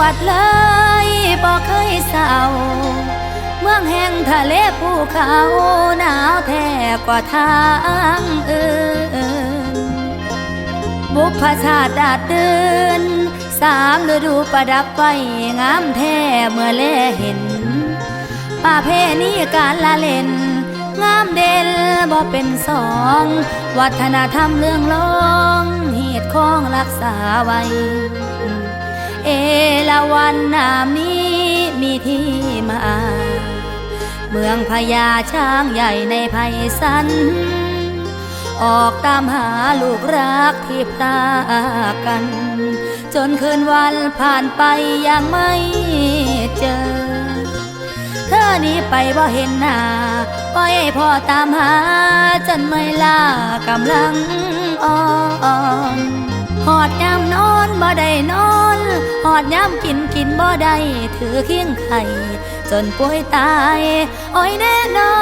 วัดเลยบ่เคยเศร้า เมืองแห่งทะเลภูเขาหนาวแท้กว่าทางอื่น บุพชาติดาดเดินสามฤดูประดับไฟงามแท้เมื่อแลเห็นป่าเพณีการละเล่น งามเด่นบ่เป็นสอง วัฒนธรรมเรื่องลองเหตุของรักษาไว้ เอราวันนามนี้มีที่มา เมืองพญาช้างใหญ่ในไพสัน ออกตามหาลูกรักที่พลากกัน จนคืนวันผ่านไปยังไม่เจอ เธอหนี้ไปบ่เห็นหน้าปล่อยให้พ่อตามหาจนไม่ล่ากำลังอ่อนหอดยามนอนบ่ได้นอน หอดย้ำกินกินบ่ได้ถือเคียงไข่ จนป่วยตาย โอ้ยแน่นอ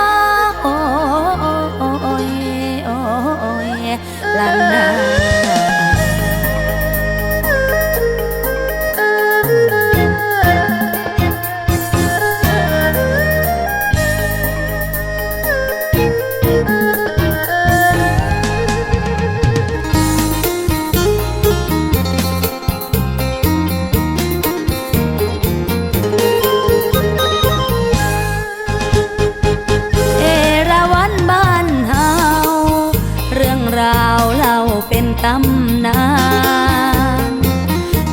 นโอ้ยโอ้ยลันนาำนาน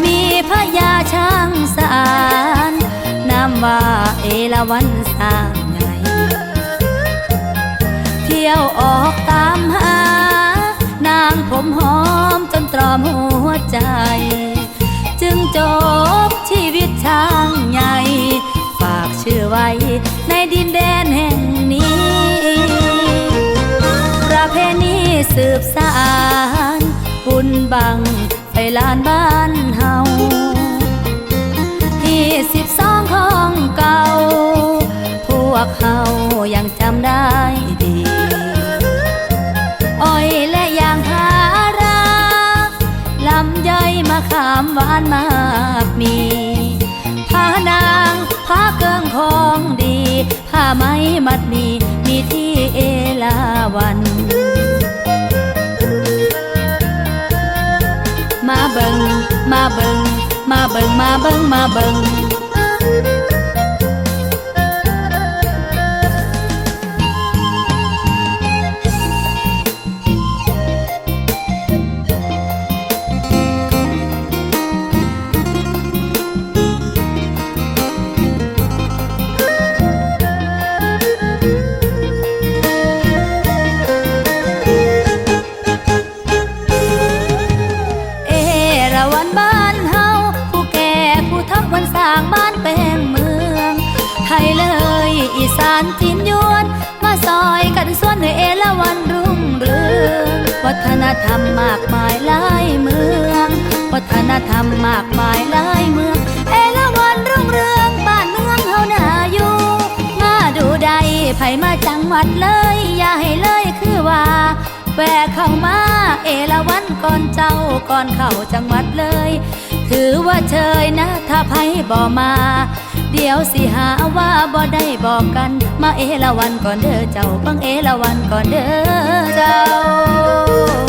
มีพญาช้างสารนามว่าเอราวันสร้างไง เที่ยวออกตามหา นางผมหอมจนตรอมหัวใจ จึงจบชีวิตช้างใหญ่ฝากชื่อไว้ในดินแดนแห่งนี้ ประเพณีสืบสาน บังไปลานบ้านเฮาที่สิบสองของเก่า พวกเขายังจำได้ดีอ้อยและยางพาราลำไยมะขามหวานมากมีผ้านางผ้าเกิงของดีผ้าไหมมัดมีมีที่เอลาวัน มาเบิงมาเบิงมาเบิงมาเบิงเอ ผู้ทักวันสร้างบ้านแปลงเมือง ไทยเลยอีสานจีนยวน มาซอยกันส่วนให้เอราวันรุ่งเรืองวัฒนธรรมมากมายหลายเมือง วัฒนธรรมมากมายหลายเมือง เอราวันรุ่งเรืองบ้านเมืองเฮานาอยู่มาดูใดไผมาจังหวัดเลย อย่าให้เลยคือว่าแวะเข้ามาเอราวันก่อนเจ้าก่อนเข้าจังหวัดเลย ถือว่าเชยนะ ถ้าไพ่บ่มา เดี๋ยวสิหาว่าบ่ได้บอกกัน มาเอราวันก่อนเด้อเจ้าบังเอราวันก่อนเด้อเจ้า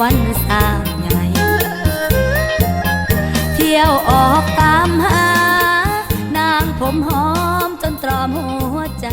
วันสางใหญ่เที่ยวออกตามหา นางผมหอมจนตรอมหัวใจ